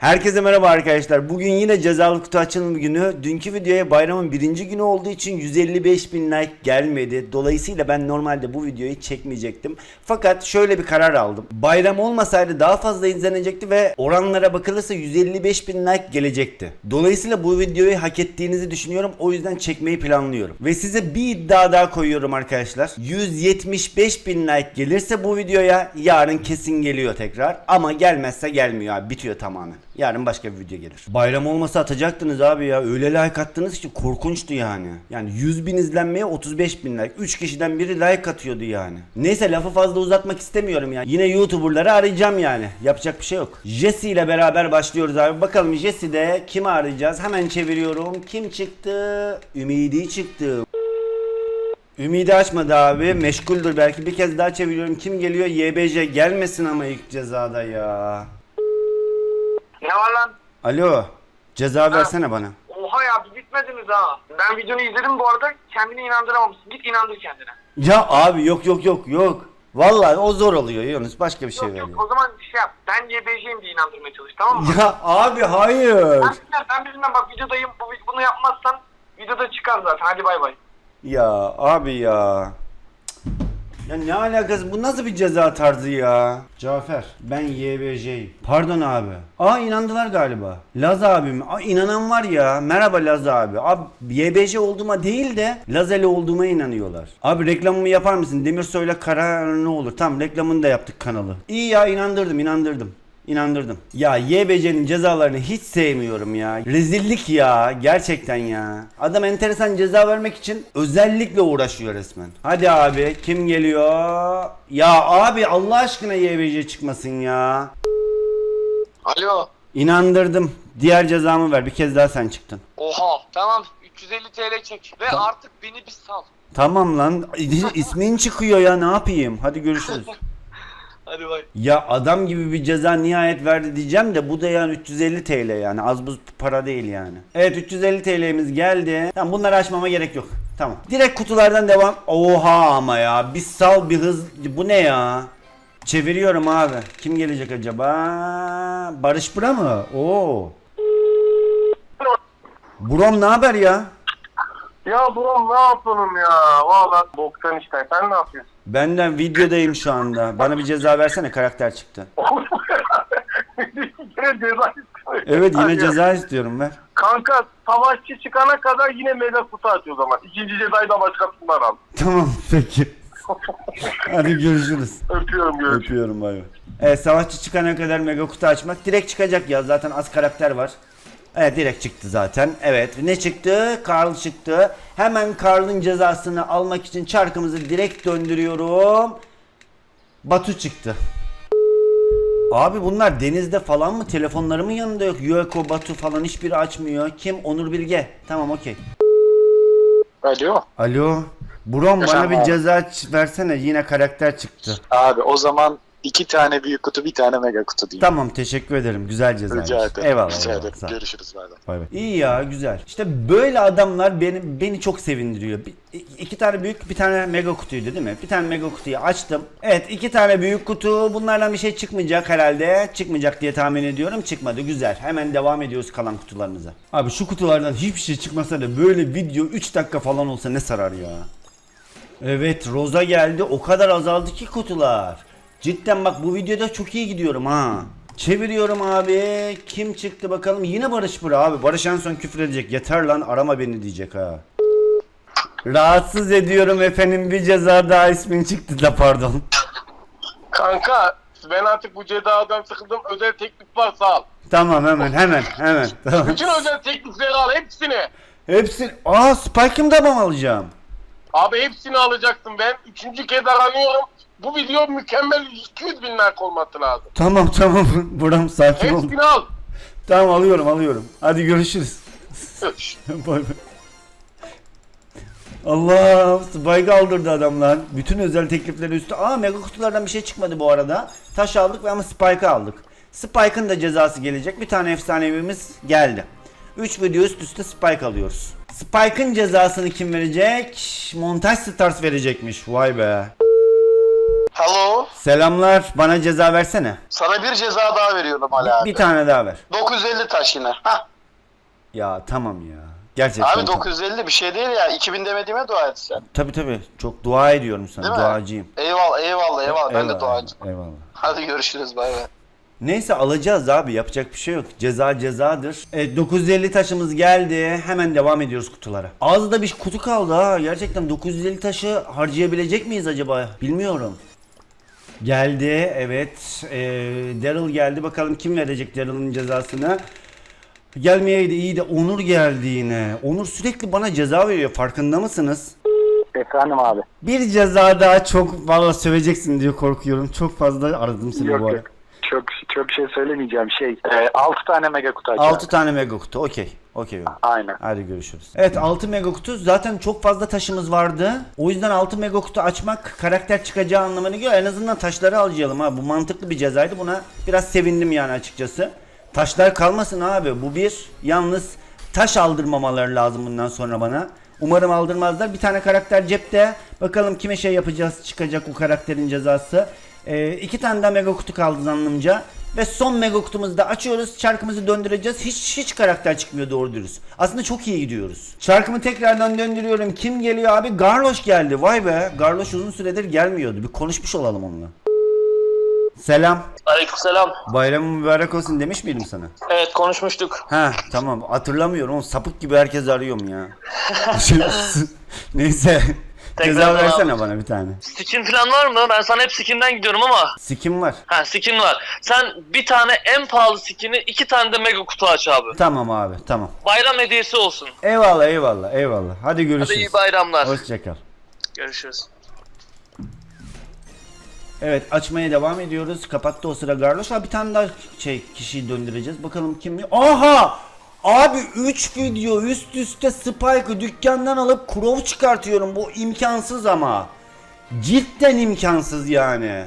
Herkese merhaba arkadaşlar. Bugün yine cezalı kutu açılımı günü. Dünkü videoya bayramın birinci günü olduğu için 155 bin like gelmedi. Dolayısıyla ben normalde bu videoyu çekmeyecektim. Fakat şöyle bir karar aldım. Bayram olmasaydı daha fazla izlenecekti ve oranlara bakılırsa 155 bin like gelecekti. Dolayısıyla bu videoyu hak ettiğinizi düşünüyorum. O yüzden çekmeyi planlıyorum. Ve size bir iddia daha koyuyorum arkadaşlar. 175 bin like gelirse bu videoya yarın kesin geliyor tekrar. Ama gelmezse gelmiyor abi. Bitiyor tamamen. Yarın başka bir video gelir. Bayram olmasa atacaktınız abi ya. Öyle like attınız ki korkunçtu yani. Yani 100 bin izlenmeye 35 bin like. 3 kişiden biri like atıyordu yani. Neyse lafı fazla uzatmak istemiyorum yani. Yine YouTuber'ları arayacağım yani. Yapacak bir şey yok. Jesse ile beraber başlıyoruz abi. Bakalım Jesse'de kimi arayacağız? Hemen çeviriyorum. Kim çıktı? Ümidi çıktı. Ümidi açmadı abi. Meşguldür belki. Bir kez daha çeviriyorum. Kim geliyor? YBC gelmesin ama ilk cezada ya. Ne var lan? Alo. Ceza versene bana. Oha ya bir bitmediniz ha. Ben videonu izledim bu arada kendini inandıramamışsın. Git inandır kendine. Ya abi yok yok yok yok. Vallahi o zor oluyor Yunus. Başka bir şey Yok yok veriyor. o zaman şey yap. Ben YBC'yim diye inandırmaya çalış tamam mı? Ya abi hayır. Ben, bilmem, ben bilmem bak videodayım. Bu, bunu yapmazsan videoda çıkar zaten. Hadi bay bay. Ya abi ya. Ya ne alakası bu nasıl bir ceza tarzı ya? Cafer ben YBJ'yim. Pardon abi. Aa inandılar galiba. Laz abim. Aa inanan var ya. Merhaba Laz abi. Abi YBJ olduğuma değil de Lazeli olduğuma inanıyorlar. Abi reklamımı yapar mısın? Demirsoy'la Kara ne olur? Tamam reklamını da yaptık kanalı. İyi ya inandırdım inandırdım. İnandırdım. Ya YBC'nin cezalarını hiç sevmiyorum ya. Rezillik ya. Gerçekten ya. Adam enteresan ceza vermek için özellikle uğraşıyor resmen. Hadi abi kim geliyor? Ya abi Allah aşkına YBC çıkmasın ya. Alo. İnandırdım. Diğer cezamı ver. Bir kez daha sen çıktın. Oha. Tamam 350 TL çek. Ve Tamam. artık beni bir sal. Tamam lan. İsmin çıkıyor ya ne yapayım? Hadi görüşürüz. Hadi bay. Ya adam gibi bir ceza nihayet verdi diyeceğim de bu da yani 350 TL yani az buz para değil yani. Evet 350 TL'miz geldi. Tamam bunları açmama gerek yok. Tamam. Direkt kutulardan devam. Oha ama ya bir sal bir hız. Bu ne ya? Çeviriyorum abi. Kim gelecek acaba? Barış Bura mı? Oo. Buram ne haber ya? Ya bro ne yapalım ya? Valla boktan işte. Sen ne yapıyorsun? Benden videodayım şu anda. Bana bir ceza versene karakter çıktı. Yine ceza istiyor. Evet yine ceza istiyorum ver. Kanka savaşçı çıkana kadar yine mega kutu atıyor o zaman. İkinci cezayı da başkasından al. Tamam peki. Hadi görüşürüz. Öpüyorum görüşürüz. Öpüyorum bay bay. Evet savaşçı çıkana kadar mega kutu açmak direkt çıkacak ya zaten az karakter var. Evet direkt çıktı zaten. Evet ne çıktı? Karl çıktı. Hemen Karl'ın cezasını almak için çarkımızı direkt döndürüyorum. Batu çıktı. Abi bunlar denizde falan mı? Telefonları mı yanında yok? Yueko, Batu falan hiçbiri açmıyor. Kim? Onur Bilge. Tamam okey. Alo. Alo. Brom bana bir abi? ceza ç- versene. Yine karakter çıktı. Abi o zaman iki tane büyük kutu bir tane mega kutu diyeyim. Tamım teşekkür ederim. Güzel ceza. Rica ederim. Eyvallah. Rica eyvallah. ederim. Sağ ol. Görüşürüz bay. Bay bay. İyi ya güzel. İşte böyle adamlar beni beni çok sevindiriyor. Bir, iki tane büyük bir tane mega kutuydu değil mi? Bir tane mega kutuyu açtım. Evet iki tane büyük kutu. Bunlardan bir şey çıkmayacak herhalde. Çıkmayacak diye tahmin ediyorum. Çıkmadı. Güzel. Hemen devam ediyoruz kalan kutularımıza. Abi şu kutulardan hiçbir şey çıkmasa da böyle video 3 dakika falan olsa ne sarar ya. Evet Roza geldi. O kadar azaldı ki kutular. Cidden bak bu videoda çok iyi gidiyorum ha. Çeviriyorum abi. Kim çıktı bakalım. Yine Barış Bura abi. Barış en son küfür edecek. Yeter lan arama beni diyecek ha. Rahatsız ediyorum efendim. Bir ceza daha ismin çıktı da pardon. Kanka ben artık bu cezadan sıkıldım. Özel teklif varsa al. Tamam hemen hemen hemen. Tamam. Bütün özel teklifleri al hepsini. Hepsi... Aa Spike'ım da mı alacağım? Abi hepsini alacaksın. Ben üçüncü kez aranıyorum. Bu video mükemmel 200 bin like olması lazım. Tamam tamam. Buram sakin ol. Hepsini al. Tamam alıyorum alıyorum. Hadi görüşürüz. Bay bay. Allah Spike aldırdı adam lan. Bütün özel teklifleri üstü. Aa mega kutulardan bir şey çıkmadı bu arada. Taş aldık ve ama Spike aldık. Spike'ın da cezası gelecek. Bir tane efsanevimiz geldi. 3 video üst üste Spike alıyoruz. Spike'ın cezasını kim verecek? Montaj Stars verecekmiş. Vay be. Hello. Selamlar. Bana ceza versene. Sana bir ceza daha veriyorum Ali abi. Bir tane daha ver. 950 taş yine. Hah. Ya tamam ya. Gerçekten. Abi tamam. 950 bir şey değil ya. 2000 demediğime dua et sen. Tabii tabii. Çok dua ediyorum sana. Değil mi? Duacıyım. Eyvallah eyvallah eyvallah. Ben de Eyvallah, duacıyım. Eyvallah. Hadi görüşürüz bay bay. Neyse alacağız abi yapacak bir şey yok. Ceza cezadır. Evet 950 taşımız geldi. Hemen devam ediyoruz kutulara. Az da bir kutu kaldı ha. Gerçekten 950 taşı harcayabilecek miyiz acaba? Bilmiyorum. Geldi evet. Ee, Daryl geldi. Bakalım kim verecek Daryl'ın cezasını. Gelmeyeydi iyi de Onur geldi yine. Onur sürekli bana ceza veriyor. Farkında mısınız? Efendim abi. Bir ceza daha çok valla söveceksin diye korkuyorum. Çok fazla aradım seni Yok bu ara. yok. Çok çok şey söylemeyeceğim şey. E, 6 tane mega kutu açar. 6 tane mega kutu. Okey. Okey. Aynen. Hadi görüşürüz. Evet 6 mega kutu zaten çok fazla taşımız vardı. O yüzden 6 mega kutu açmak karakter çıkacağı anlamına geliyor. En azından taşları alacağım ha. Bu mantıklı bir cezaydı. Buna biraz sevindim yani açıkçası. Taşlar kalmasın abi. Bu bir. Yalnız taş aldırmamaları lazım bundan sonra bana. Umarım aldırmazlar. Bir tane karakter cepte. Bakalım kime şey yapacağız çıkacak o karakterin cezası. Ee, iki tane daha mega kutu kaldı zannımca. Ve son mega kutumuzu da açıyoruz. Çarkımızı döndüreceğiz. Hiç hiç karakter çıkmıyor doğru dürüst. Aslında çok iyi gidiyoruz. Çarkımı tekrardan döndürüyorum. Kim geliyor abi? Garloş geldi. Vay be. Garloş uzun süredir gelmiyordu. Bir konuşmuş olalım onunla. Selam. Aleykümselam. Bayramın mübarek olsun demiş miydim sana? Evet konuşmuştuk. Ha tamam hatırlamıyorum. O sapık gibi herkes arıyorum ya. Neyse. Ceza Tekrardan versene abi. bana bir tane. Skin falan var mı? Ben sana hep skin'den gidiyorum ama. Sikim var. Ha skin var. Sen bir tane en pahalı skin'i iki tane de mega kutu aç abi. Tamam abi tamam. Bayram hediyesi olsun. Eyvallah eyvallah eyvallah. Hadi Hadi görüşürüz. iyi bayramlar. Hoşçakal. Görüşürüz. Evet açmaya devam ediyoruz. Kapattı o sıra Garloş. Ha bir tane daha şey kişiyi döndüreceğiz. Bakalım kim mi? Aha! Abi 3 video üst üste Spike'ı dükkandan alıp Crow çıkartıyorum. Bu imkansız ama. Cidden imkansız yani.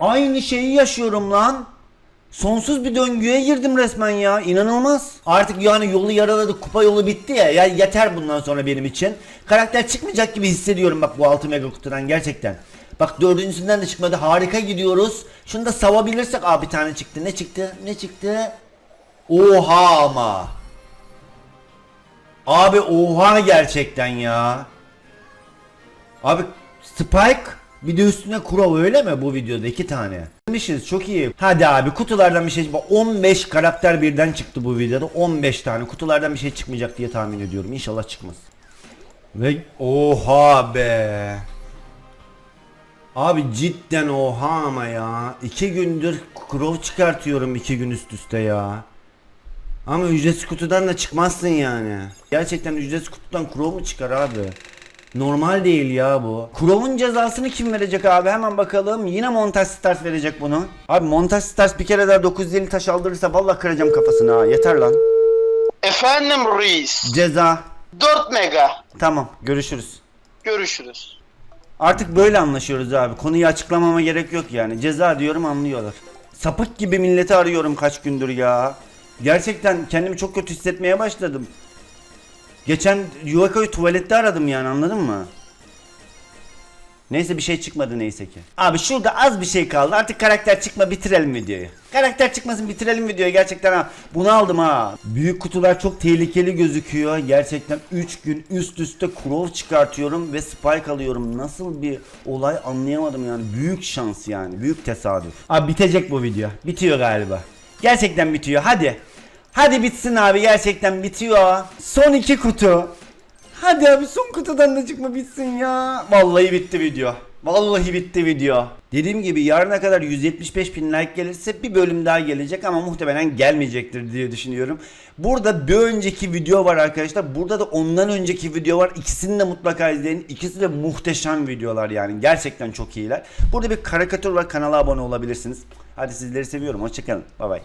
Aynı şeyi yaşıyorum lan. Sonsuz bir döngüye girdim resmen ya. İnanılmaz. Artık yani yolu yaraladık. Kupa yolu bitti ya. Ya yeter bundan sonra benim için. Karakter çıkmayacak gibi hissediyorum bak bu 6 mega kutudan gerçekten. Bak dördüncüsünden de çıkmadı. Harika gidiyoruz. Şunu da savabilirsek. Aa bir tane çıktı. Ne çıktı? Ne çıktı? Oha ama. Abi oha gerçekten ya. Abi Spike bir de üstüne Kurov öyle mi bu videoda iki tane? Demişiz çok iyi. Hadi abi kutulardan bir şey 15 karakter birden çıktı bu videoda 15 tane kutulardan bir şey çıkmayacak diye tahmin ediyorum İnşallah çıkmaz. Ve oha be. Abi cidden oha ama ya. iki gündür Kurov çıkartıyorum iki gün üst üste ya. Ama ücretsiz kutudan da çıkmazsın yani. Gerçekten ücretsiz kutudan Kurov mu çıkar abi? Normal değil ya bu. Kurov'un cezasını kim verecek abi? Hemen bakalım. Yine Montaj Stars verecek bunu. Abi Montaj Stars bir kere daha 950 taş aldırırsa vallahi kıracağım kafasını ha. Yeter lan. Efendim reis. Ceza. 4 mega. Tamam görüşürüz. Görüşürüz. Artık böyle anlaşıyoruz abi. Konuyu açıklamama gerek yok yani. Ceza diyorum anlıyorlar. Sapık gibi milleti arıyorum kaç gündür ya. Gerçekten kendimi çok kötü hissetmeye başladım. Geçen Yuvako'yu tuvalette aradım yani anladın mı? Neyse bir şey çıkmadı neyse ki. Abi şurada az bir şey kaldı. Artık karakter çıkma bitirelim videoyu. Karakter çıkmasın bitirelim videoyu gerçekten ha. Bunu aldım ha. Büyük kutular çok tehlikeli gözüküyor. Gerçekten 3 gün üst üste Crow çıkartıyorum ve Spike alıyorum. Nasıl bir olay anlayamadım yani. Büyük şans yani. Büyük tesadüf. Abi bitecek bu video. Bitiyor galiba. Gerçekten bitiyor. Hadi. Hadi bitsin abi gerçekten bitiyor. Son iki kutu. Hadi abi son kutudan da çıkma bitsin ya. Vallahi bitti video. Vallahi bitti video. Dediğim gibi yarına kadar 175 bin like gelirse bir bölüm daha gelecek ama muhtemelen gelmeyecektir diye düşünüyorum. Burada bir önceki video var arkadaşlar. Burada da ondan önceki video var. İkisini de mutlaka izleyin. İkisi de muhteşem videolar yani. Gerçekten çok iyiler. Burada bir karikatür var. Kanala abone olabilirsiniz. Hadi sizleri seviyorum. Hoşçakalın. Bay bay.